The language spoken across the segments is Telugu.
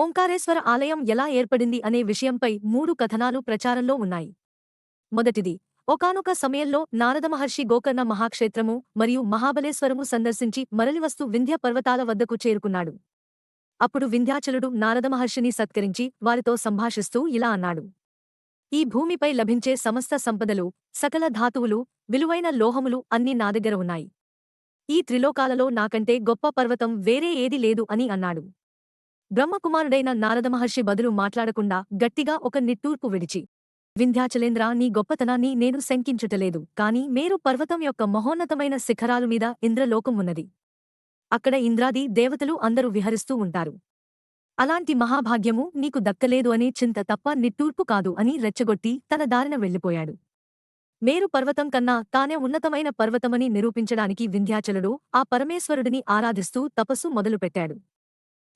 ఓంకారేశ్వర ఆలయం ఎలా ఏర్పడింది అనే విషయంపై మూడు కథనాలు ప్రచారంలో ఉన్నాయి. మొదటిది ఒకానొక సమయంలో నారద మహర్షి గోకర్ణ మహాక్షేత్రము మరియు మహాబలేశ్వరము సందర్శించి మరలివస్తు వింధ్య పర్వతాల వద్దకు చేరుకున్నాడు. అప్పుడు వింధ్యాచలుడు నారద మహర్షిని సత్కరించి వారితో సంభాషిస్తూ ఇలా అన్నాడు. ఈ భూమిపై లభించే సమస్త సంపదలు సకల ధాతువులు విలువైన లోహములు అన్నీ నా దగ్గర ఉన్నాయి. ఈ త్రిలోకాలలో నాకంటే గొప్ప పర్వతం వేరే ఏది లేదు అని అన్నాడు. బ్రహ్మకుమారుడైన నారద మహర్షి బదులు మాట్లాడకుండా గట్టిగా ఒక నిట్టూర్పు విడిచి వింధ్యాచలేంద్ర నీ గొప్పతనాన్ని నేను శంకించుటలేదు కాని మేరు పర్వతం యొక్క మహోన్నతమైన శిఖరాలు మీద ఇంద్రలోకం ఉన్నది. అక్కడ ఇంద్రాది దేవతలు అందరూ విహరిస్తూ ఉంటారు. అలాంటి మహాభాగ్యము నీకు దక్కలేదు అనే చింత తప్ప నిట్టూర్పు కాదు అని రెచ్చగొట్టి తన దారిన వెళ్ళిపోయాడు. మేరు పర్వతం కన్నా తానే ఉన్నతమైన పర్వతమని నిరూపించడానికి వింధ్యాచలుడు ఆ పరమేశ్వరుడిని ఆరాధిస్తూ తపస్సు మొదలుపెట్టాడు.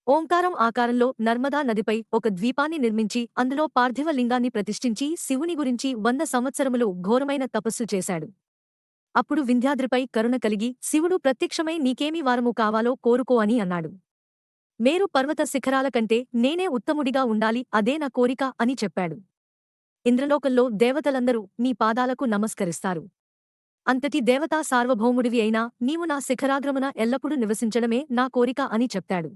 ఓంకారం ఆకారంలో నర్మదా నదిపై ఒక ద్వీపాన్ని నిర్మించి అందులో పార్థివ లింగాన్ని ప్రతిష్ఠించి శివుని గురించి వంద సంవత్సరములు ఘోరమైన తపస్సు చేశాడు. అప్పుడు వింధ్యాద్రిపై కరుణ కలిగి శివుడు ప్రత్యక్షమై నీకేమి వారము కావాలో కోరుకో అని అన్నాడు. మేరు పర్వత శిఖరాల కంటే నేనే ఉత్తముడిగా ఉండాలి అదే నా కోరిక అని చెప్పాడు. ఇంద్రలోకంలో దేవతలందరూ నీ పాదాలకు నమస్కరిస్తారు. అంతటి దేవతా సార్వభౌముడివి అయినా నీవు నా శిఖరాగ్రమున ఎల్లప్పుడూ నివసించడమే నా కోరిక అని చెప్పాడు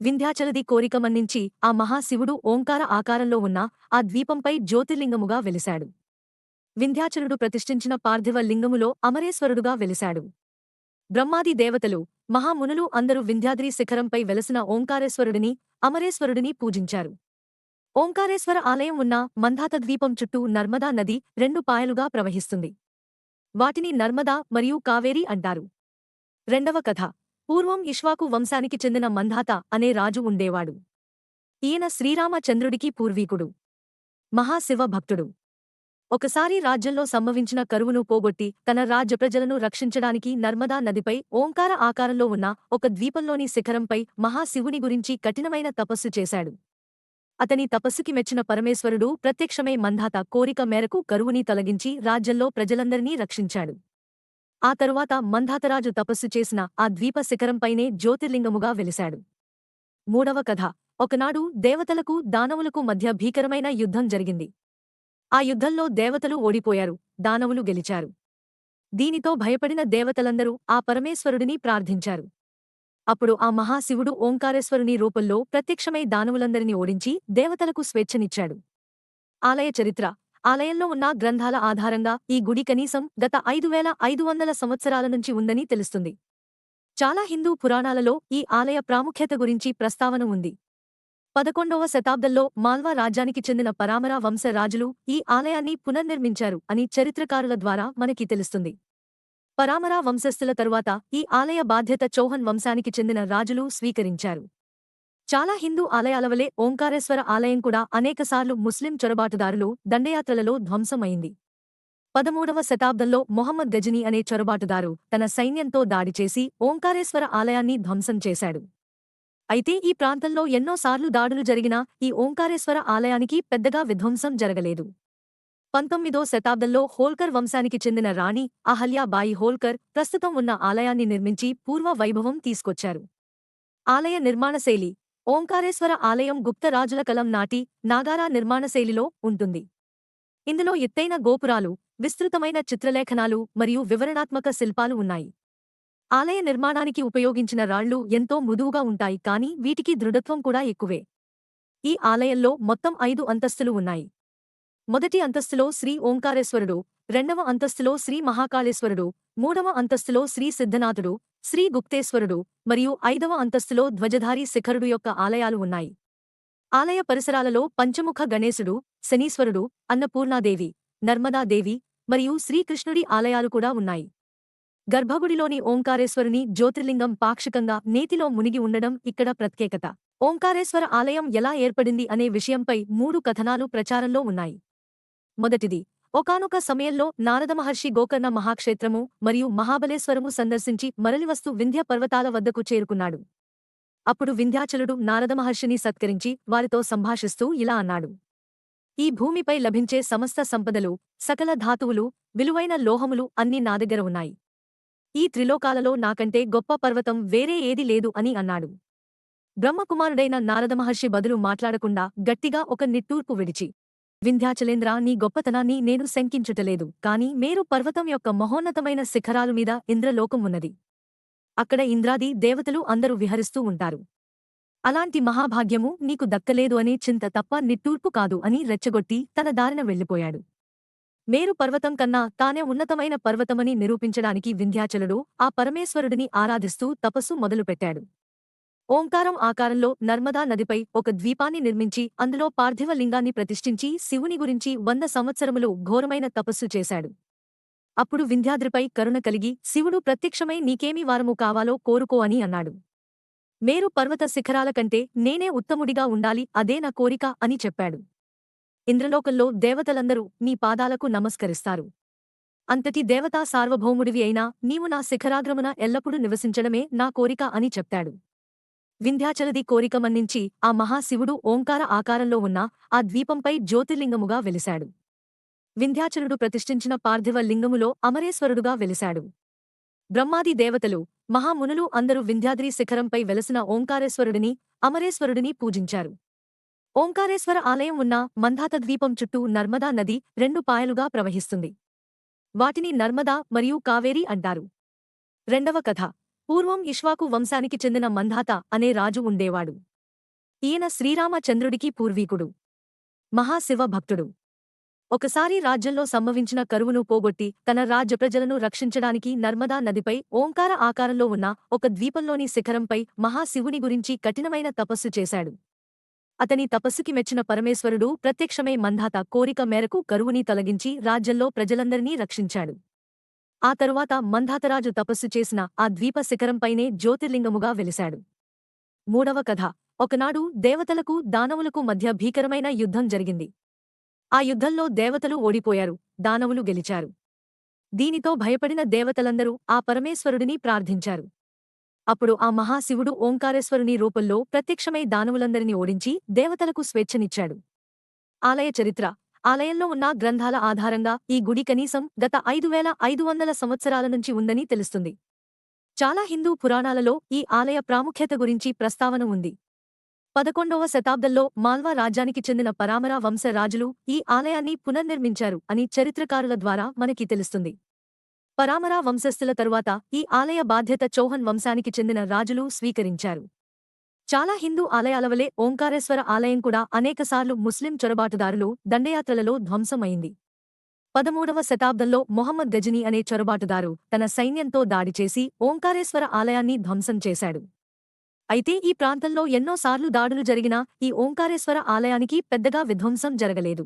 వింధ్యాచలది కోరిక మన్నించి ఆ మహాశివుడు ఓంకార ఆకారంలో ఉన్న ఆ ద్వీపంపై జ్యోతిర్లింగముగా వెలిశాడు. వింధ్యాచలుడు ప్రతిష్ఠించిన పార్థివ లింగములో అమరేశ్వరుడుగా వెలిశాడు. బ్రహ్మాది దేవతలు మహామునులు అందరూ వింధ్యాద్రి శిఖరంపై వెలసిన ఓంకారేశ్వరుడిని అమరేశ్వరుడిని పూజించారు. ఓంకారేశ్వర ఆలయం ఉన్న మంధాత ద్వీపం చుట్టూ నర్మదా నది రెండు పాయలుగా ప్రవహిస్తుంది. వాటిని నర్మదా మరియు కావేరి అంటారు. రెండవ కథ. పూర్వం ఇష్వాకు వంశానికి చెందిన మంధాత అనే రాజు ఉండేవాడు. ఈయన శ్రీరామచంద్రుడికి పూర్వీకుడు. మహాశివ భక్తుడు ఒకసారి రాజ్యంలో సంభవించిన కరువును పోగొట్టి తన రాజ్య ప్రజలను రక్షించడానికి నర్మదా నదిపై ఓంకార ఆకారంలో ఉన్న ఒక ద్వీపంలోని శిఖరంపై మహాశివుని గురించి కఠినమైన తపస్సు చేశాడు. అతని తపస్సుకి మెచ్చిన పరమేశ్వరుడు ప్రత్యక్షమై మంధాత కోరిక మేరకు కరువుని తొలగించి రాజ్యంలో ప్రజలందరినీ రక్షించాడు. ఆ తరువాత మంధాతరాజు తపస్సు చేసిన ఆ ద్వీప శిఖరంపైనే జ్యోతిర్లింగముగా వెలిశాడు. మూడవ కథ. ఒకనాడు దేవతలకు దానవులకు మధ్య భీకరమైన యుద్ధం జరిగింది. ఆ యుద్ధంలో దేవతలు ఓడిపోయారు దానవులు గెలిచారు. దీనితో భయపడిన దేవతలందరూ ఆ పరమేశ్వరుడిని ప్రార్థించారు. అప్పుడు ఆ మహాశివుడు ఓంకారేశ్వరుని రూపంలో ప్రత్యక్షమై దానవులందరినీ ఓడించి దేవతలకు స్వేచ్ఛనిచ్చాడు. ఆలయ చరిత్ర. ఆలయంలో ఉన్న గ్రంథాల ఆధారంగా ఈ గుడి కనీసం గత ఐదు వేల ఐదు వందల సంవత్సరాల నుంచి ఉందని తెలుస్తుంది. చాలా హిందూ పురాణాలలో ఈ ఆలయ ప్రాముఖ్యత గురించి ప్రస్తావన ఉంది. పదకొండవ శతాబ్దంలో మాల్వా రాజ్యానికి చెందిన పరామరా వంశ రాజులు ఈ ఆలయాన్ని పునర్నిర్మించారు అని చరిత్రకారుల ద్వారా మనకి తెలుస్తుంది. పరామరా వంశస్థుల తరువాత ఈ ఆలయ బాధ్యత చౌహన్ వంశానికి చెందిన రాజులు స్వీకరించారు. చాలా హిందూ ఆలయాల వలె ఓంకారేశ్వర ఆలయం కూడా అనేకసార్లు ముస్లిం చొరబాటుదారులు దండయాత్రలలో ధ్వంసమైంది. పదమూడవ శతాబ్దంలో మొహమ్మద్ గజనీ అనే చొరబాటుదారు తన సైన్యంతో దాడి చేసి ఓంకారేశ్వర ఆలయాన్ని ధ్వంసం చేశాడు. అయితే ఈ ప్రాంతంలో ఎన్నోసార్లు దాడులు జరిగినా ఈ ఓంకారేశ్వర ఆలయానికి పెద్దగా విధ్వంసం జరగలేదు. పంతొమ్మిదో శతాబ్దంలో హోల్కర్ వంశానికి చెందిన రాణి అహల్యాబాయి హోల్కర్ ప్రస్తుతం ఉన్న ఆలయాన్ని నిర్మించి పూర్వ వైభవం తీసుకొచ్చారు. ఆలయ నిర్మాణశైలి ఓంకారేశ్వర ఆలయం గుప్త రాజుల కలం నాటి నాగారా నిర్మాణశైలిలో ఉంటుంది. ఇందులో ఎత్తైన గోపురాలు విస్తృతమైన చిత్రలేఖనాలు మరియు వివరణాత్మక శిల్పాలు ఉన్నాయి. ఆలయ నిర్మాణానికి ఉపయోగించిన రాళ్ళు ఎంతో మృదువుగా ఉంటాయి కాని వీటికి దృఢత్వం కూడా ఎక్కువే. ఈ ఆలయంలో మొత్తం ఐదు అంతస్తులు ఉన్నాయి. మొదటి అంతస్తులో శ్రీ ఓంకారేశ్వరుడు రెండవ అంతస్తులో శ్రీ మహాకాళేశ్వరుడు మూడవ అంతస్తులో శ్రీ సిద్ధనాథుడు శ్రీ గుప్తేశ్వరుడు మరియు ఐదవ అంతస్తులో ధ్వజధారి శిఖరుడు యొక్క ఆలయాలు ఉన్నాయి. ఆలయ పరిసరాలలో పంచముఖ గణేశుడు శనీశ్వరుడు అన్నపూర్ణాదేవి నర్మదాదేవి మరియు శ్రీకృష్ణుడి ఆలయాలు కూడా ఉన్నాయి. గర్భగుడిలోని ఓంకారేశ్వరుని జ్యోతిర్లింగం పాక్షికంగా నేతిలో మునిగి ఉండడం ఇక్కడ ప్రత్యేకత. ఓంకారేశ్వర ఆలయం ఎలా ఏర్పడింది అనే విషయంపై మూడు కథనాలు ప్రచారంలో ఉన్నాయి. మొదటిది ఒకానొక సమయంలో నారద మహర్షి గోకర్ణ మహాక్షేత్రము మరియు మహాబలేశ్వరము సందర్శించి మరలివస్తు వింధ్య పర్వతాల వద్దకు చేరుకున్నాడు. అప్పుడు వింధ్యాచలుడు నారద మహర్షిని సత్కరించి వారితో సంభాషిస్తూ ఇలా అన్నాడు. ఈ భూమిపై లభించే సమస్త సంపదలు సకల ధాతువులు విలువైన లోహములు అన్నీ నా దగ్గర ఉన్నాయి. ఈ త్రిలోకాలలో నాకంటే గొప్ప పర్వతం వేరే ఏది లేదు అని అన్నాడు. బ్రహ్మకుమారుడైన నారద మహర్షి బదులు మాట్లాడకుండా గట్టిగా ఒక నిట్టూర్పు విడిచి వింధ్యాచలేంద్ర నీ గొప్పతనాన్ని నేను శంకించుటలేదు. కాని మేరు పర్వతం యొక్క మహోన్నతమైన శిఖరాలు మీద ఇంద్రలోకం ఉన్నది. అక్కడ ఇంద్రాది దేవతలు అందరూ విహరిస్తూ ఉంటారు. అలాంటి మహాభాగ్యము నీకు దక్కలేదు అనే చింత తప్ప నిట్టూర్పు కాదు అని రెచ్చగొట్టి తన దారిన వెళ్ళిపోయాడు. మేరు పర్వతం కన్నా తానే ఉన్నతమైన పర్వతమని నిరూపించడానికి వింధ్యాచలుడు ఆ పరమేశ్వరుడిని ఆరాధిస్తూ తపస్సు మొదలుపెట్టాడు. ఓంకారం ఆకారంలో నర్మదా నదిపై ఒక ద్వీపాన్ని నిర్మించి అందులో పార్థివ లింగాన్ని ప్రతిష్ఠించి శివుని గురించి వంద సంవత్సరములు ఘోరమైన తపస్సు చేశాడు. అప్పుడు వింధ్యాద్రిపై కరుణ కలిగి శివుడు ప్రత్యక్షమై నీకేమి వారము కావాలో కోరుకో అని అన్నాడు. మేరు పర్వత శిఖరాల కంటే నేనే ఉత్తముడిగా ఉండాలి అదే నా కోరిక అని చెప్పాడు. ఇంద్రలోకంలో దేవతలందరూ నీ పాదాలకు నమస్కరిస్తారు. అంతటి దేవతా సార్వభౌముడివి అయినా నీవు నా శిఖరాగ్రమున ఎల్లప్పుడూ నివసించడమే నా కోరిక అని చెప్పాడు వింధ్యాచలది కోరిక మన్నించి ఆ మహాశివుడు ఓంకార ఆకారంలో ఉన్న ఆ ద్వీపంపై జ్యోతిర్లింగముగా వెలిశాడు. వింధ్యాచలుడు ప్రతిష్ఠించిన పార్థివ లింగములో అమరేశ్వరుడుగా వెలిశాడు. బ్రహ్మాది దేవతలు మహామునులు అందరూ వింధ్యాద్రి శిఖరంపై వెలసిన ఓంకారేశ్వరుడిని అమరేశ్వరుడిని పూజించారు. ఓంకారేశ్వర ఆలయం ఉన్న మంధాత ద్వీపం చుట్టూ నర్మదా నది రెండు పాయలుగా ప్రవహిస్తుంది. వాటిని నర్మదా మరియు కావేరి అంటారు. రెండవ కథ. పూర్వం ఇష్వాకు వంశానికి చెందిన మంధాత అనే రాజు ఉండేవాడు. ఈయన శ్రీరామచంద్రుడికి పూర్వీకుడు. మహాశివ భక్తుడు ఒకసారి రాజ్యంలో సంభవించిన కరువును పోగొట్టి తన రాజ్య ప్రజలను రక్షించడానికి నర్మదా నదిపై ఓంకార ఆకారంలో ఉన్న ఒక ద్వీపంలోని శిఖరంపై మహాశివుని గురించి కఠినమైన తపస్సు చేశాడు. అతని తపస్సుకి మెచ్చిన పరమేశ్వరుడు ప్రత్యక్షమై మంధాత కోరిక మేరకు కరువుని తొలగించి రాజ్యంలో ప్రజలందరినీ రక్షించాడు. ఆ తరువాత మంధాతరాజు తపస్సు చేసిన ఆ ద్వీప శిఖరంపైనే జ్యోతిర్లింగముగా వెలిశాడు. మూడవ కథ. ఒకనాడు దేవతలకు దానవులకు మధ్య భీకరమైన యుద్ధం జరిగింది. ఆ యుద్ధంలో దేవతలు ఓడిపోయారు దానవులు గెలిచారు. దీనితో భయపడిన దేవతలందరూ ఆ పరమేశ్వరుడిని ప్రార్థించారు. అప్పుడు ఆ మహాశివుడు ఓంకారేశ్వరుని రూపంలో ప్రత్యక్షమై దానవులందరినీ ఓడించి దేవతలకు స్వేచ్ఛనిచ్చాడు. ఆలయ చరిత్ర. ఆలయంలో ఉన్న గ్రంథాల ఆధారంగా ఈ గుడి కనీసం గత ఐదు వేల ఐదు వందల సంవత్సరాల నుంచి ఉందని తెలుస్తుంది. చాలా హిందూ పురాణాలలో ఈ ఆలయ ప్రాముఖ్యత గురించి ప్రస్తావన ఉంది. పదకొండవ శతాబ్దంలో మాల్వా రాజ్యానికి చెందిన పరామరా వంశ రాజులు ఈ ఆలయాన్ని పునర్నిర్మించారు అని చరిత్రకారుల ద్వారా మనకి తెలుస్తుంది. పరామరా వంశస్థుల తరువాత ఈ ఆలయ బాధ్యత చౌహన్ వంశానికి చెందిన రాజులు స్వీకరించారు. చాలా హిందూ ఆలయాల వలె ఓంకారేశ్వర ఆలయం కూడా అనేకసార్లు ముస్లిం చొరబాటుదారులు దండయాత్రలలో ధ్వంసమైంది. పదమూడవ శతాబ్దంలో మొహమ్మద్ గజనీ అనే చొరబాటుదారు తన సైన్యంతో దాడి చేసి ఓంకారేశ్వర ఆలయాన్ని ధ్వంసం చేశాడు. అయితే ఈ ప్రాంతంలో ఎన్నోసార్లు దాడులు జరిగినా ఈ ఓంకారేశ్వర ఆలయానికి పెద్దగా విధ్వంసం జరగలేదు.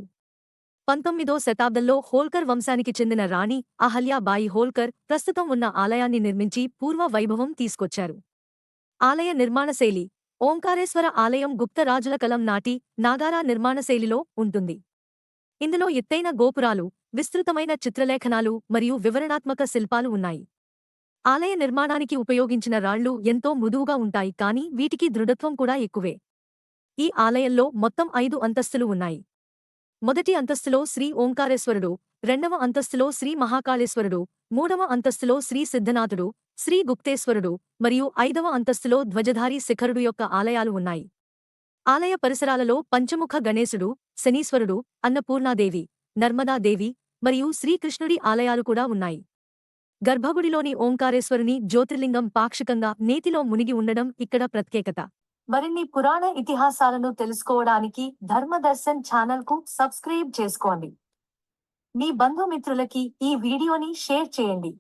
పంతొమ్మిదో శతాబ్దంలో హోల్కర్ వంశానికి చెందిన రాణి అహల్యాబాయి హోల్కర్ ప్రస్తుతం ఉన్న ఆలయాన్ని నిర్మించి పూర్వ వైభవం తీసుకొచ్చారు. ఆలయ నిర్మాణశైలి ఓంకారేశ్వర ఆలయం గుప్త రాజుల కలం నాటి నాగారా నిర్మాణశైలిలో ఉంటుంది. ఇందులో ఎత్తైన గోపురాలు విస్తృతమైన చిత్రలేఖనాలు మరియు వివరణాత్మక శిల్పాలు ఉన్నాయి. ఆలయ నిర్మాణానికి ఉపయోగించిన రాళ్ళు ఎంతో మృదువుగా ఉంటాయి కాని వీటికి దృఢత్వం కూడా ఎక్కువే. ఈ ఆలయంలో మొత్తం ఐదు అంతస్తులు ఉన్నాయి. మొదటి అంతస్తులో శ్రీ ఓంకారేశ్వరుడు రెండవ అంతస్తులో శ్రీ మహాకాళేశ్వరుడు మూడవ అంతస్తులో శ్రీ సిద్ధనాథుడు శ్రీ గుప్తేశ్వరుడు మరియు ఐదవ అంతస్తులో ధ్వజధారి శిఖరుడు యొక్క ఆలయాలు ఉన్నాయి. ఆలయ పరిసరాలలో పంచముఖ గణేశుడు శనీశ్వరుడు అన్నపూర్ణాదేవి నర్మదాదేవి మరియు శ్రీకృష్ణుడి ఆలయాలు కూడా ఉన్నాయి. గర్భగుడిలోని ఓంకారేశ్వరుని జ్యోతిర్లింగం పాక్షికంగా నేతిలో మునిగి ఉండడం ఇక్కడ ప్రత్యేకత. మరిన్ని పురాణ ఇతిహాసాలను తెలుసుకోవడానికి ధర్మదర్శన్ ఛానల్కు సబ్స్క్రైబ్ చేసుకోండి. మీ బంధుమిత్రులకి ఈ వీడియోని షేర్ చేయండి.